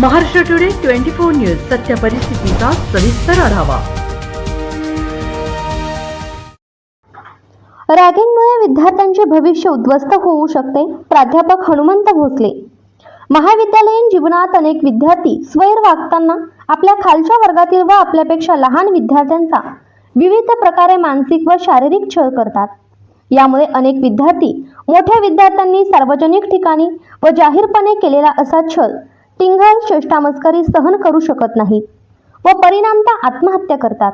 Maharashtra today twenty four news सत्य परिस्थितीचा सविस्तर आढावा. रॅगिंगमुळे विद्यार्थ्यांचे भविष्य उद्ध्वस्त होऊ शकते प्राध्यापक हनुमंत भोसले. महाविद्यालयीन जीवनात अनेक विद्यार्थी स्वैर वागताना आपल्या खालच्या वर्गातील व आपल्यापेक्षा लहान विद्यार्थ्यांचा विविध प्रकारे मानसिक व शारीरिक छळ करतात. यामुळे अनेक विद्यार्थी मोठ्या विद्यार्थ्यांनी सार्वजनिक ठिकाणी व जाहीरपणे केलेला असा छळ टिंगल चेष्टामस्करी सहन करू शकत नाहीत व परिणामतः आत्महत्या करतात.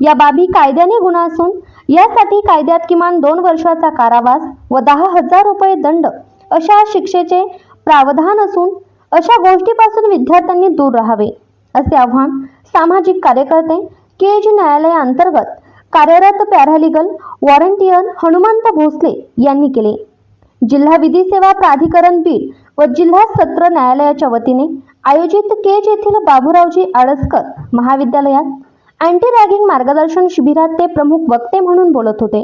या बाबी कायद्याने गुन्हा असून यासाठी कायद्यात किमान दोन वर्षाचा कारावास व दहा हजार रुपये दंड अशा शिक्षेचे प्रावधान असून अशा गोष्टीपासून विद्यार्थ्यांनी दूर राहावे असे आव्हान सामाजिक कार्यकर्ते के जी न्यायालयाअंतर्गत कार्यरत पॅरालिगल वॉरंटियर हनुमंत भोसले यांनी केले. जिल्हा विधी सेवा प्राधिकरण बीड व जिल्हा सत्र न्यायालयाच्या वतीने आयोजित केज येथील बाबूरावजी आडसकर महाविद्यालयात अँटी रॅगिंग मार्गदर्शन शिबिरात ते प्रमुख वक्ते म्हणून बोलत होते.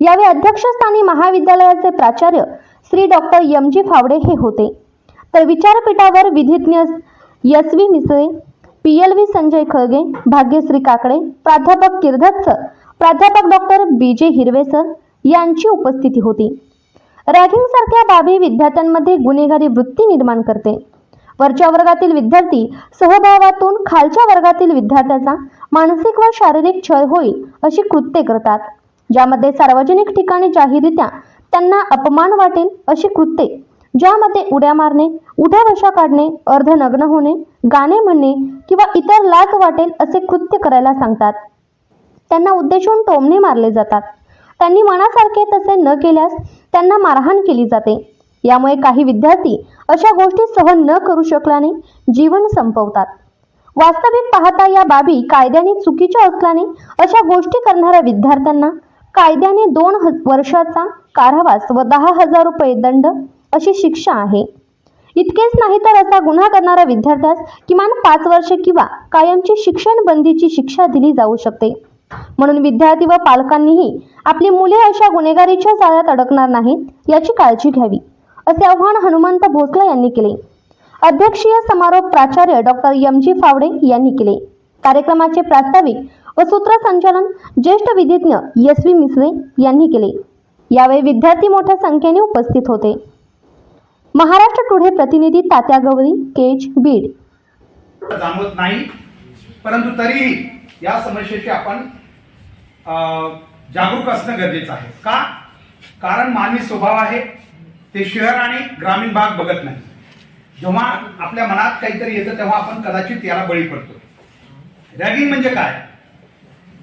यावेळी अध्यक्षस्थानी महाविद्यालयाचे प्राचार्य श्री डॉक्टर एम जी फावडे हे होते. तर विचारपीठावर विधिज्ञ S V Misale P L V Sanjay Khalge Bhagyashree Kakade प्राध्यापक किर्धत सर प्राध्यापक डॉक्टर बी जे हिरवे सर यांची उपस्थिती होती. रॅगिंग सारख्या बाबी विद्यार्थ्यांमध्ये गुन्हेगारी वृत्ती निर्माण करते. वरच्या वर्गातील विद्यार्थी सहभावातून खालच्या वर्गातील विद्यार्थ्याचा मानसिक व शारीरिक छळ होईल अशी कृत्ये करतात. ज्यामध्ये सार्वजनिक ठिकाणी जाहीरित्या त्यांना अपमान वाटेल अशी कृत्ये ज्यामध्ये उड्या मारणे उठ्या वशा काढणे अर्धनग्न होणे गाणे म्हणणे किंवा इतर लाच वाटेल असे कृत्य करायला सांगतात. त्यांना उद्देशून टोमणे मारले जातात. त्यांनी मनासारखे तसे न केल्यास त्यांना मारहाण केली जाते. यामुळे काही विद्यार्थी अशा गोष्टी सहन न करू शकल्याने जीवन संपवतात. वास्तविक पाहता या बाबी कायद्याने चुकीच्या असल्याने अशा गोष्टी करणाऱ्या विद्यार्थ्यांना कायद्याने दोन ह- वर्षाचा कारावास व दहा हजार रुपये दंड अशी शिक्षा आहे. इतकेच नाही तर असा गुन्हा करणाऱ्या विद्यार्थ्यास किमान पाच वर्षे किंवा कायमची शिक्षण बंदीची शिक्षा दिली जाऊ शकते. म्हणून विद्यार्थी व पालकांनीही आपली मुले अशा गुन्हेगारीच्या जाळ्यात अडकणार नाहीत याची काळजी घ्यावी असे आव्हान हनुमंत भोसले यांनी केले. अध्यक्षीय समारोप प्राचार्य डॉक्टर एम जी फावडे यांनी केले. कार्यक्रमाचे प्रास्ताविक व सूत्रसंचालन ज्येष्ठ विधिज्ञ एस व्ही मिसळे यांनी केले. यावेळी विद्यार्थी मोठ्या संख्येने उपस्थित होते. महाराष्ट्र टुडे प्रतिनिधी तात्या गवळी केज बीड. जाणवत नाही परंतु तरीही या समस्येशी आपण जागरूक असणं गरजेचं आहे. का? कारण मानवी स्वभाव आहे ते शहर आणि ग्रामीण भाग बघत नाही. जेव्हा आपल्या मनात काहीतरी येतं तेव्हा आपण कदाचित याला बळी पडतो. रॅगिंग म्हणजे काय?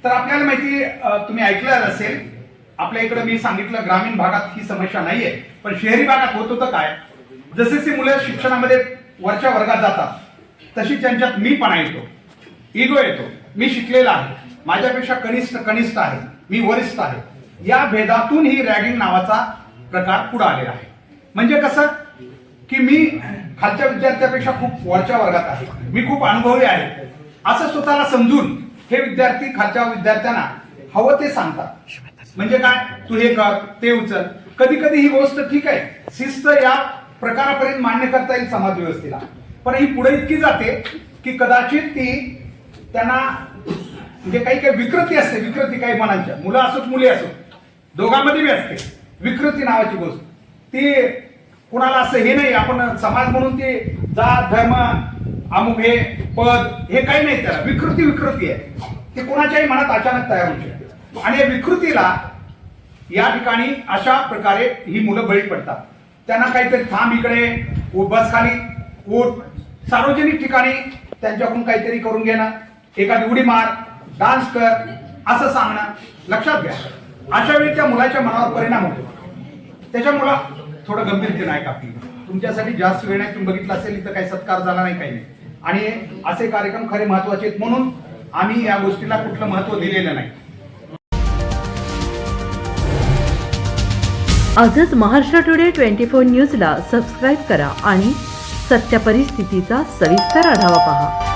तर आपल्याला माहिती तुम्ही ऐकलं असेल आपल्या इकडे मी सांगितलं ग्रामीण भागात ही समस्या नाहीये पण शहरी भागात होत होतं काय? जसे मुलं शिक्षणामध्ये वरच्या वर्गात जातात तशी त्यांच्यात मी पण येतो इगो येतो. मी शिकलेला आहे. माझ्यापेक्षा कनिष्ठ कनिष्ठ आहे. मी वरिष्ठ आहे. या भेदातून ही रॅगिंग नावाचा प्रकार पुढे आलेला आहे. म्हणजे कसं? की मी खालच्या विद्यार्थ्यापेक्षा खूप वरच्या वर्गात आहे. मी खूप अनुभवी आहे. असं स्वतःला समजून हे विद्यार्थी खालच्या विद्यार्थ्यांना हवं ते सांगतात. म्हणजे काय? तू हे कर ते उचल. कधी कधी ही गोष्ट ठीक आहे. शिस्त या प्रकारापर्यंत मान्य करता येईल समाज व्यवस्थेला पण ही पुढे इतकी जाते की कदाचित ती त्यांना म्हणजे काही काही विकृती असते विकृती काही मनांच्या. मुलं असोत मुली असोत. दोघांमध्ये बी असते. विकृती नावाची गोष्ट. ती कुणाला असं हे नाही आपण समाज म्हणून ते जात धर्म अमुक हे पद हे काही नाही त्याला. विकृती विकृती आहे. ते कोणाच्याही मनात अचानक तयार होऊ शकते. आणि या विकृतीला या ठिकाणी अशा प्रकारे ही मुलं बळी पडतात. त्यांना काहीतरी थांब इकडे उ- बस खाली उठ. सार्वजनिक ठिकाणी त्यांच्याकडून काहीतरी करून घेणं. एखादी उडी मार डान्स कर असं सांगणं लक्षात घ्या. अशा वेळी त्या मुलाच्या मनावर परिणाम होतो. त्याच्यामुळं थोडं गंभीरतेनं ऐका आपली तुमच्यासाठी जास्त वेळ नाही तुम्ही बघितलं असेल तर काही सत्कार झाला नाही काही नाही. आणि असे कार्यक्रम खरे महत्त्वाचे आहेत म्हणून आम्ही या गोष्टीला कुठलं महत्त्व दिलेलं नाही. आजच महाराष्ट्र टुडे ट्वेंटी फोर न्यूजला सबस्क्राईब करा आणि सत्य परिस्थितीचा सविस्तर आढावा पहा.